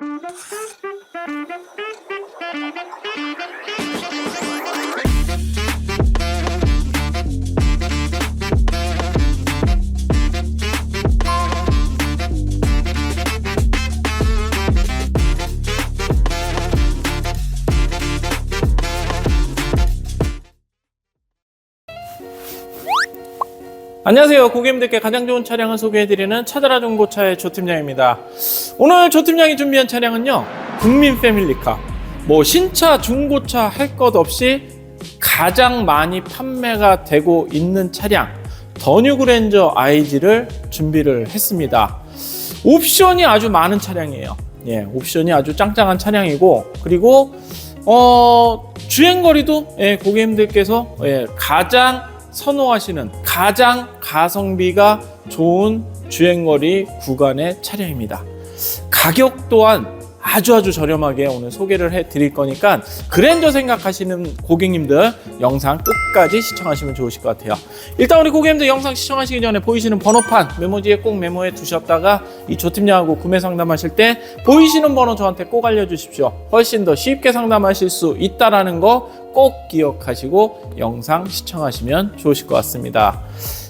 Thank you. 안녕하세요. 고객님들께 가장 좋은 차량을 소개해드리는 차드라 중고차의 조팀장입니다. 오늘 조팀장이 준비한 차량은요, 국민 패밀리카. 뭐, 신차, 중고차 할 것 없이 가장 많이 판매가 되고 있는 차량, 더뉴 그랜저 IG를 준비를 했습니다. 옵션이 아주 많은 차량이에요. 예, 옵션이 아주 짱짱한 차량이고, 그리고, 어, 주행거리도 예, 고객님들께서 예, 가장 선호하시는 가장 가성비가 좋은 주행거리 구간의 차량입니다. 가격 또한 아주 아주 저렴하게 오늘 소개를 해 드릴 거니까 그랜저 생각하시는 고객님들 영상 끝까지 시청하시면 좋으실 것 같아요. 일단 우리 고객님들 영상 시청하시기 전에 보이시는 번호판 메모지에 꼭 메모해 두셨다가 이 조팀장하고 구매 상담하실 때 보이시는 번호 저한테 꼭 알려주십시오. 훨씬 더 쉽게 상담하실 수 있다라는 거꼭 기억하시고 영상 시청하시면 좋으실 것 같습니다.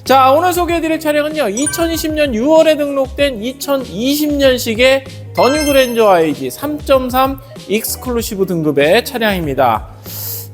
자, 오늘 소개해드릴 차량은요, 2020년 6월에 등록된 2020년식의 더뉴 그랜저 IG 3.3 익스클루시브 등급의 차량입니다.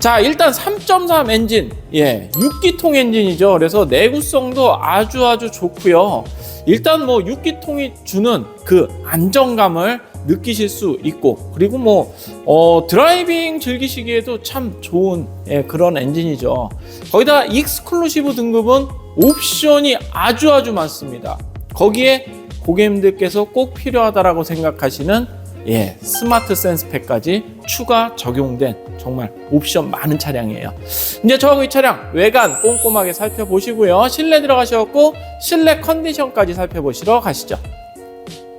자, 일단 3.3 엔진, 예, 6기통 엔진이죠. 그래서 내구성도 아주 아주 좋고요. 일단 뭐 6기통이 주는 그 안정감을 느끼실 수 있고 그리고 뭐 어, 드라이빙 즐기시기에도 참 좋은 예, 그런 엔진이죠. 거기다 익스클루시브 등급은 옵션이 아주 아주 많습니다. 거기에 고객님들께서 꼭 필요하다라고 생각하시는 예, 스마트 센스팩까지 추가 적용된 정말 옵션 많은 차량이에요. 이제 저하고 이 차량 외관 꼼꼼하게 살펴보시고요. 실내 들어가셔갖고 실내 컨디션까지 살펴보시러 가시죠.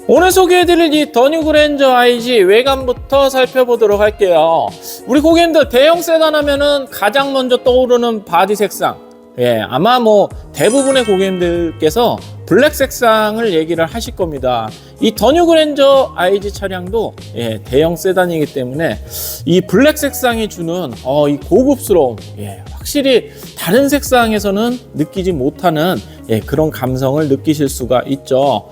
오늘 소개해드릴 이 더뉴 그랜저 IG 외관부터 살펴보도록 할게요. 우리 고객님들 대형 세단 하면은 가장 먼저 떠오르는 바디 색상. 예, 아마 뭐 대부분의 고객님들께서 블랙 색상을 얘기를 하실 겁니다. 이 더뉴 그랜저 IG 차량도 예, 대형 세단이기 때문에 이 블랙 색상이 주는 어, 이 고급스러움, 예, 확실히 다른 색상에서는 느끼지 못하는 예, 그런 감성을 느끼실 수가 있죠.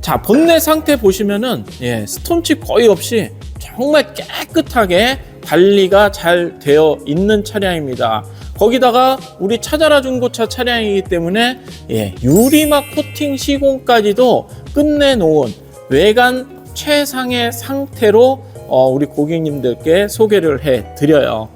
자 본넷 상태 보시면은 예, 스톤칩 거의 없이 정말 깨끗하게 관리가 잘 되어 있는 차량입니다. 거기다가 우리 차자라 중고차 차량이기 때문에 예, 유리막 코팅 시공까지도 끝내놓은 외관 최상의 상태로 어, 우리 고객님들께 소개를 해 드려요.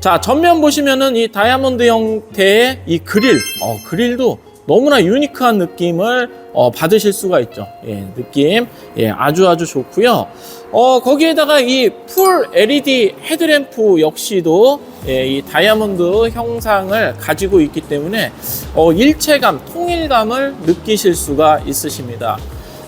자 전면 보시면은 이 다이아몬드 형태의 이 그릴, 어, 그릴도 너무나 유니크한 느낌을 어, 받으실 수가 있죠. 예, 느낌 예, 아주 아주 좋고요. 어, 거기에다가 이 풀 LED 헤드램프 역시도 예, 이 다이아몬드 형상을 가지고 있기 때문에 어, 일체감, 통일감을 느끼실 수가 있으십니다.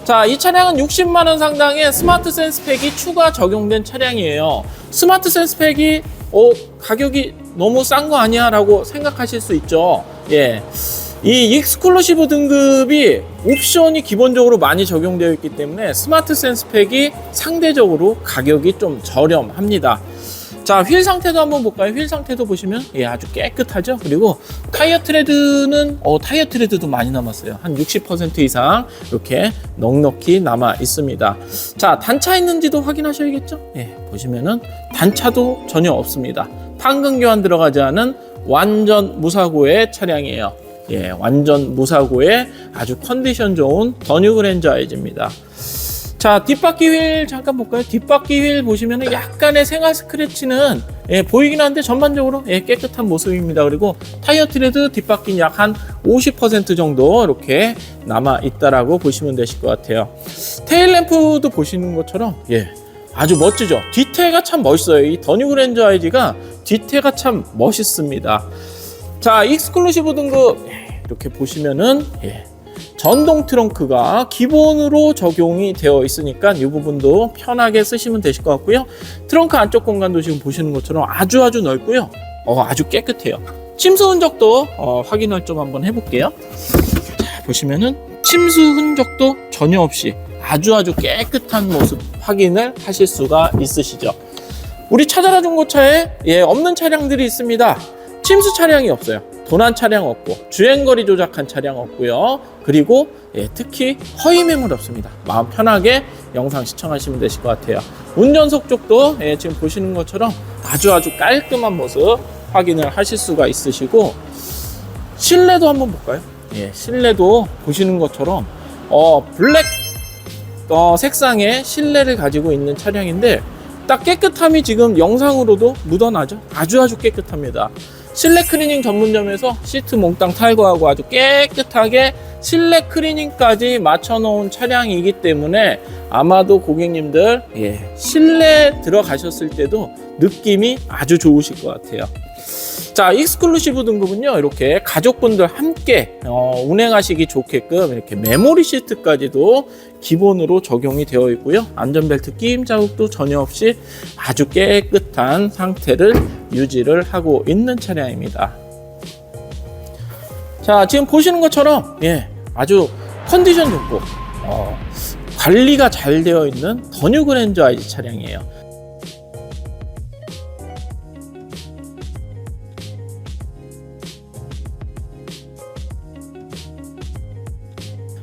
자, 이 차량은 60만 원 상당의 스마트 센스팩이 추가 적용된 차량이에요. 스마트 센스팩이 어, 가격이 너무 싼 거 아니야라고 생각하실 수 있죠. 예. 이 익스클루시브 등급이 옵션이 기본적으로 많이 적용되어 있기 때문에 스마트 센스팩이 상대적으로 가격이 좀 저렴합니다. 자, 휠 상태도 한번 볼까요? 휠 상태도 보시면 예, 아주 깨끗하죠. 그리고 타이어 트레드는 어, 타이어 트레드도 많이 남았어요. 한 60% 이상 이렇게 넉넉히 남아 있습니다. 자, 단차 있는지도 확인하셔야겠죠? 예, 보시면은 단차도 전혀 없습니다. 판금 교환 들어가지 않은 완전 무사고의 차량이에요. 예, 완전 무사고의 아주 컨디션 좋은 더뉴 그랜저 아이즈입니다. 자, 뒷바퀴 휠 잠깐 볼까요? 뒷바퀴 휠 보시면 약간의 생활 스크래치는 예, 보이긴 한데 전반적으로 예, 깨끗한 모습입니다. 그리고 타이어 트레드 뒷바퀴는 약한 50% 정도 이렇게 남아 있다라고 보시면 되실 것 같아요. 테일 램프도 보시는 것처럼 예, 아주 멋지죠. 뒤태가 참 멋있어요. 이 더뉴 그랜저 아이즈가 뒤태가 참 멋있습니다. 자, 익스클루시브 등급 예, 이렇게 보시면은 예, 전동 트렁크가 기본으로 적용이 되어 있으니까 이 부분도 편하게 쓰시면 되실 것 같고요. 트렁크 안쪽 공간도 지금 보시는 것처럼 아주 아주 넓고요. 어, 아주 깨끗해요. 침수 흔적도 어, 확인을 좀 한번 해볼게요. 자, 보시면은 침수 흔적도 전혀 없이 아주 아주 깨끗한 모습 확인을 하실 수가 있으시죠. 우리 찾아라 중고차에 예, 없는 차량들이 있습니다. 침수 차량이 없어요. 도난 차량 없고 주행거리 조작한 차량 없고요. 그리고 예, 특히 허위 매물 없습니다. 마음 편하게 영상 시청하시면 되실 것 같아요. 운전석 쪽도 예, 지금 보시는 것처럼 아주 아주 깔끔한 모습 확인을 하실 수가 있으시고 실내도 한번 볼까요? 예, 실내도 보시는 것처럼 어, 블랙 어, 색상의 실내를 가지고 있는 차량인데 딱 깨끗함이 지금 영상으로도 묻어나죠. 아주 아주 깨끗합니다. 실내 클리닝 전문점에서 시트 몽땅 탈거하고 아주 깨끗하게 실내 클리닝까지 맞춰놓은 차량이기 때문에 아마도 고객님들 예, 실내 들어가셨을 때도 느낌이 아주 좋으실 것 같아요. 자, 익스클루시브 등급은요, 이렇게 가족분들 함께 어, 운행하시기 좋게끔 이렇게 메모리 시트까지도 기본으로 적용이 되어 있고요. 안전벨트 끼임 자국도 전혀 없이 아주 깨끗한 상태를 유지를 하고 있는 차량입니다. 자, 지금 보시는 것처럼, 예, 아주 컨디션 좋고, 어, 관리가 잘 되어 있는 더뉴 그랜저 IG 차량이에요.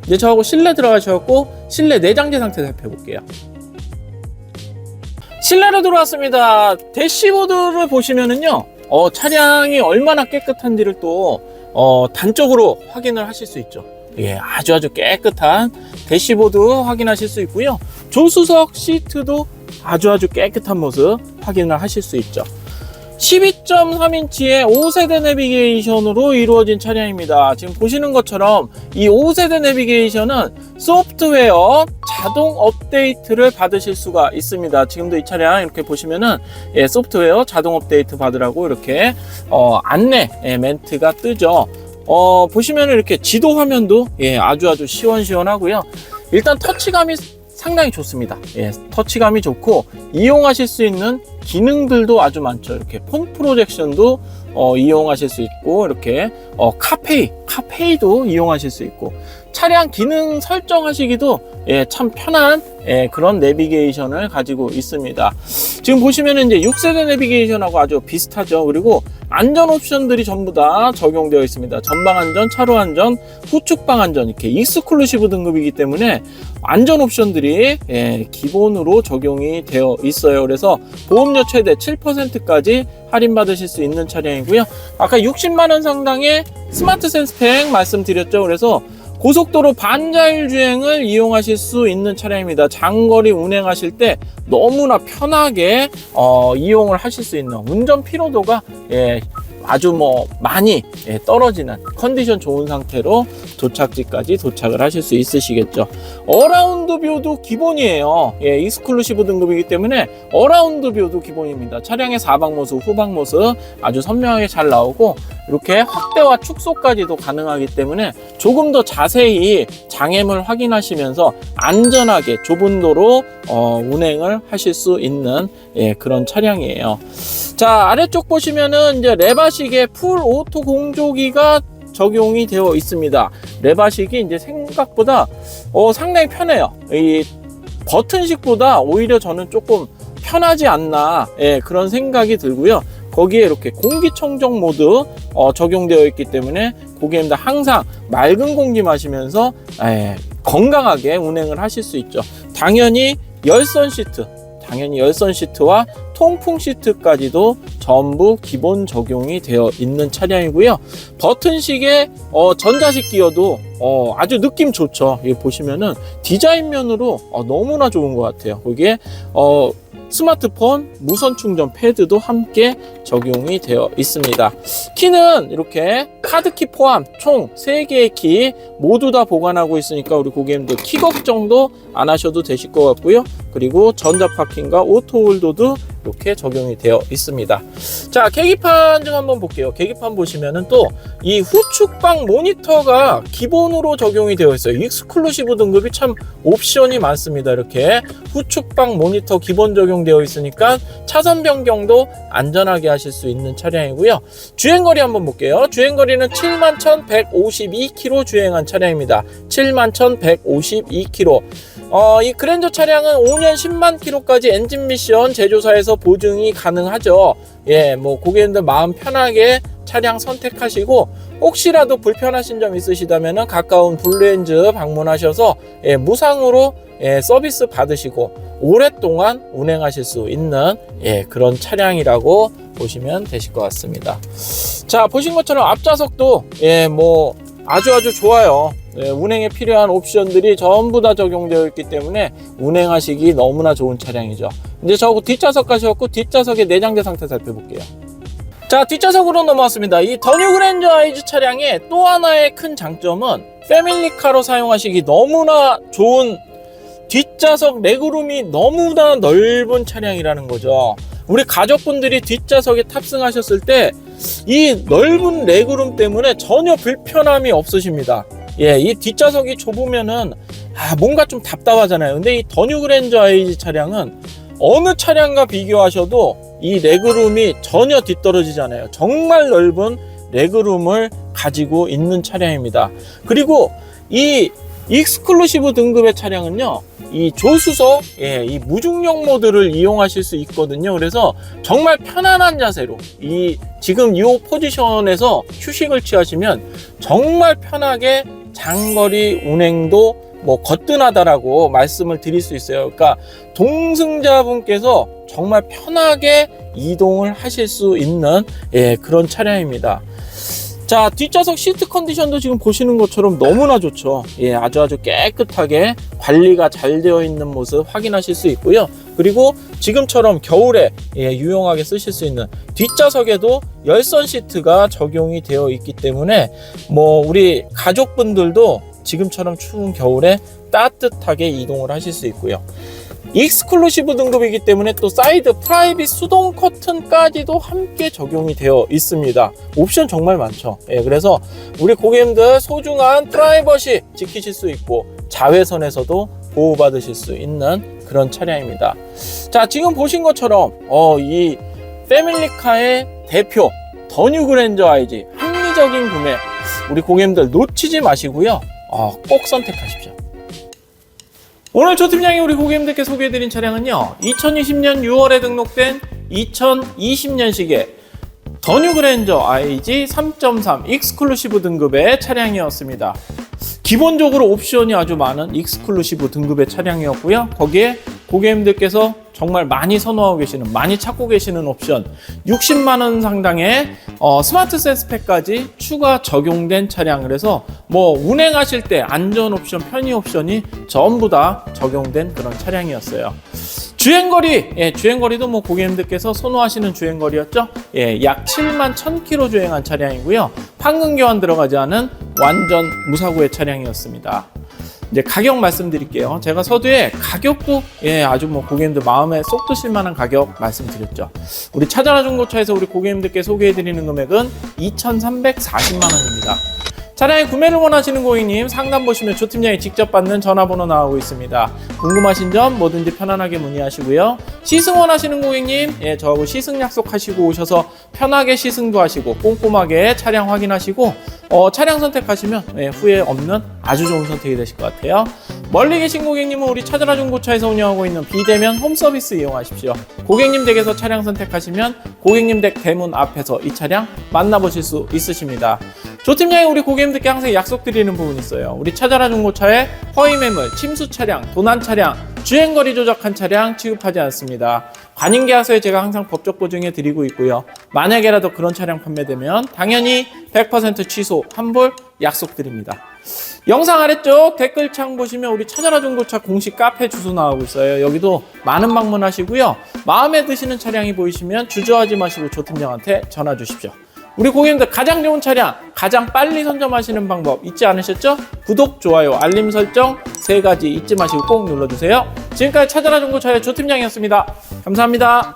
이제 저하고 실내 들어가셔갖고 실내 내장재 상태 살펴볼게요. 실내로 들어왔습니다. 대시보드를 보시면은요, 어, 차량이 얼마나 깨끗한지를 또 어, 단적으로 확인을 하실 수 있죠. 예, 아주 아주 깨끗한 대시보드 확인하실 수 있고요. 조수석 시트도 아주 아주 깨끗한 모습 확인을 하실 수 있죠. 12.3인치의 5세대 내비게이션으로 이루어진 차량입니다. 지금 보시는 것처럼 이 5세대 내비게이션은 소프트웨어 자동 업데이트를 받으실 수가 있습니다. 지금도 이 차량 이렇게 보시면은 예, 소프트웨어 자동 업데이트 받으라고 이렇게 어, 안내 예, 멘트가 뜨죠. 어, 보시면 이렇게 지도 화면도 예, 아주 아주 시원시원하고요. 일단 터치감이 상당히 좋습니다. 예, 터치감이 좋고 이용하실 수 있는 기능들도 아주 많죠. 이렇게 폰 프로젝션도 어, 이용하실 수 있고 이렇게 어, 카페이, 카페이도 이용하실 수 있고 차량 기능 설정하시기도 예, 참 편한 예, 그런 내비게이션을 가지고 있습니다. 지금 보시면 이제 6세대 내비게이션하고 아주 비슷하죠. 그리고 안전 옵션들이 전부 다 적용되어 있습니다. 전방 안전, 차로 안전, 후측방 안전 이렇게 익스클루시브 등급이기 때문에 안전 옵션들이 예, 기본으로 적용이 되어 있어요. 그래서 보험료 최대 7%까지 할인받으실 수 있는 차량이고요. 아까 60만 원 상당의 스마트 센스팩 말씀드렸죠. 그래서 고속도로 반자율 주행을 이용하실 수 있는 차량입니다. 장거리 운행하실 때 너무나 편하게 어, 이용을 하실 수 있는 운전 피로도가 예, 아주 뭐 많이 예, 떨어지는 컨디션 좋은 상태로 도착지까지 도착을 하실 수 있으시겠죠. 어라운드 뷰도 기본이에요. 예, 익스클루시브 등급이기 때문에 어라운드 뷰도 기본입니다. 차량의 사방 모습, 후방 모습 아주 선명하게 잘 나오고 이렇게 확대와 축소까지도 가능하기 때문에 조금 더 자세히 장애물 확인하시면서 안전하게 좁은 도로 어, 운행을 하실 수 있는 예, 그런 차량이에요. 자 아래쪽 보시면은 이제 레바 식의 풀 오토 공조기가 적용이 되어 있습니다. 레바식이 이제 생각보다 어, 상당히 편해요. 이 버튼식보다 오히려 저는 조금 편하지 않나 예, 그런 생각이 들고요. 거기에 이렇게 공기청정 모드 어, 적용되어 있기 때문에 고객님들 항상 맑은 공기 마시면서 예, 건강하게 운행을 하실 수 있죠. 당연히 열선 시트, 당연히 열선 시트와 통풍 시트까지도 전부 기본 적용이 되어 있는 차량이고요. 버튼식의 어, 전자식 기어도 어, 아주 느낌 좋죠. 여기 보시면은 디자인 면으로 어, 너무나 좋은 것 같아요. 거기에 어, 스마트폰 무선 충전 패드도 함께 적용이 되어 있습니다. 키는 이렇게 카드키 포함 총 3개의 키 모두 다 보관하고 있으니까 우리 고객님들 키 걱정도 안 하셔도 되실 것 같고요. 그리고 전자 파킹과 오토 홀더도 이렇게 적용이 되어 있습니다. 자, 계기판 좀 한번 볼게요. 계기판 보시면은 또 이 후측방 모니터가 기본으로 적용이 되어 있어요. 익스클루시브 등급이 참 옵션이 많습니다. 이렇게 후측방 모니터 기본 적용되어 있으니까 차선 변경도 안전하게 하실 수 있는 차량이고요. 주행거리 한번 볼게요. 주행거리는 71,152km 주행한 차량입니다. 71,152km. 어, 이 그랜저 차량은 5년 10만 킬로까지 엔진 미션 제조사에서 보증이 가능하죠. 예, 뭐 고객님들 마음 편하게 차량 선택하시고 혹시라도 불편하신 점 있으시다면 가까운 블루엔즈 방문하셔서 예, 무상으로 예, 서비스 받으시고 오랫동안 운행하실 수 있는 예, 그런 차량이라고 보시면 되실 것 같습니다. 자, 보신 것처럼 앞좌석도 예, 뭐 아주 아주 좋아요. 예, 운행에 필요한 옵션들이 전부 다 적용되어 있기 때문에 운행하시기 너무나 좋은 차량이죠. 이제 저 뒷좌석 가셔갖고 뒷좌석의 내장재 상태 살펴볼게요. 자, 뒷좌석으로 넘어왔습니다. 이 더뉴 그랜저 아이즈 차량의 또 하나의 큰 장점은 패밀리카로 사용하시기 너무나 좋은 뒷좌석 레그룸이 너무나 넓은 차량이라는 거죠. 우리 가족분들이 뒷좌석에 탑승하셨을 때 이 넓은 레그룸 때문에 전혀 불편함이 없으십니다. 예, 이 뒷좌석이 좁으면은 아, 뭔가 좀 답답하잖아요. 근데 이 더뉴 그랜저 아이즈 차량은 어느 차량과 비교하셔도 이 레그룸이 전혀 뒤떨어지잖아요. 정말 넓은 레그룸을 가지고 있는 차량입니다. 그리고 이 익스클루시브 등급의 차량은요, 이 조수석, 예, 이 무중력 모드를 이용하실 수 있거든요. 그래서 정말 편안한 자세로 이 지금 이 포지션에서 휴식을 취하시면 정말 편하게 장거리 운행도 뭐 거뜬하다라고 말씀을 드릴 수 있어요. 그러니까 동승자분께서 정말 편하게 이동을 하실 수 있는 예, 그런 차량입니다. 자 뒷좌석 시트 컨디션도 지금 보시는 것처럼 너무나 좋죠 예 아주 아주 깨끗하게 관리가 잘 되어 있는 모습 확인하실 수 있고요 그리고 지금처럼 겨울에 예, 유용하게 쓰실 수 있는 뒷좌석에도 열선 시트가 적용이 되어 있기 때문에 뭐 우리 가족분들도 지금처럼 추운 겨울에 따뜻하게 이동을 하실 수 있고요 익스클루시브 등급이기 때문에 또 사이드 프라이빗 수동 커튼까지도 함께 적용이 되어 있습니다. 옵션 정말 많죠. 예, 그래서 우리 고객님들 소중한 프라이버시 지키실 수 있고 자외선에서도 보호받으실 수 있는 그런 차량입니다. 자, 지금 보신 것처럼 어, 이 패밀리카의 대표 더뉴 그랜저 IG 합리적인 구매 우리 고객님들 놓치지 마시고요. 어, 꼭 선택하십시오. 오늘 조 팀장이 우리 고객님들께 소개해드린 차량은요 2020년 6월에 등록된 2020년식의 더뉴 그랜저 IG 3.3 익스클루시브 등급의 차량이었습니다 기본적으로 옵션이 아주 많은 익스클루시브 등급의 차량이었고요. 거기에 고객님들께서 정말 많이 선호하고 계시는 많이 찾고 계시는 옵션. 60만 원 상당의 어, 스마트 센스팩까지 추가 적용된 차량 그래서 뭐 운행하실 때 안전 옵션 편의 옵션이 전부 다 적용된 그런 차량이었어요. 주행거리 예, 주행거리도 뭐 고객님들께서 선호하시는 주행거리였죠? 예, 약 7만 1000km 주행한 차량이고요. 판금 교환 들어가지 않은 완전 무사고의 차량이었습니다 이제 가격 말씀드릴게요. 제가 서두에 가격도 예 아주 뭐 고객님들 마음에 쏙 드실 만한 가격 말씀드렸죠. 우리 찾아라 중고차에서 우리 고객님들께 소개해드리는 금액은 2,340만 원입니다. 차량의 구매를 원하시는 고객님 상담 보시면 조팀장이 직접 받는 전화번호 나오고 있습니다. 궁금하신 점 뭐든지 편안하게 문의하시고요. 시승 원하시는 고객님 예 저하고 시승 약속하시고 오셔서 편하게 시승도 하시고 꼼꼼하게 차량 확인하시고 어, 차량 선택하시면 예, 후회 없는 아주 좋은 선택이 되실 것 같아요. 멀리 계신 고객님은 우리 찾아라 중고차에서 운영하고 있는 비대면 홈 서비스 이용하십시오. 고객님 댁에서 차량 선택하시면 고객님 댁 대문 앞에서 이 차량 만나보실 수 있으십니다. 조팀장이 우리 고객님들께 항상 약속드리는 부분이 있어요. 우리 찾아라 중고차에 허위 매물, 침수 차량, 도난 차량, 주행거리 조작한 차량 취급하지 않습니다. 관인계약서에 제가 항상 법적 보증해 드리고 있고요. 만약에라도 그런 차량 판매되면 당연히 100% 취소, 환불 약속드립니다. 영상 아래쪽 댓글창 보시면 우리 찾아라 중고차 공식 카페 주소 나오고 있어요. 여기도 많은 방문하시고요. 마음에 드시는 차량이 보이시면 주저하지 마시고 조 팀장한테 전화 주십시오. 우리 고객님들 가장 좋은 차량, 가장 빨리 선점하시는 방법 잊지 않으셨죠? 구독, 좋아요, 알림 설정 세 가지 잊지 마시고 꼭 눌러주세요. 지금까지 찾아라 중고차의 조팀장이었습니다. 감사합니다.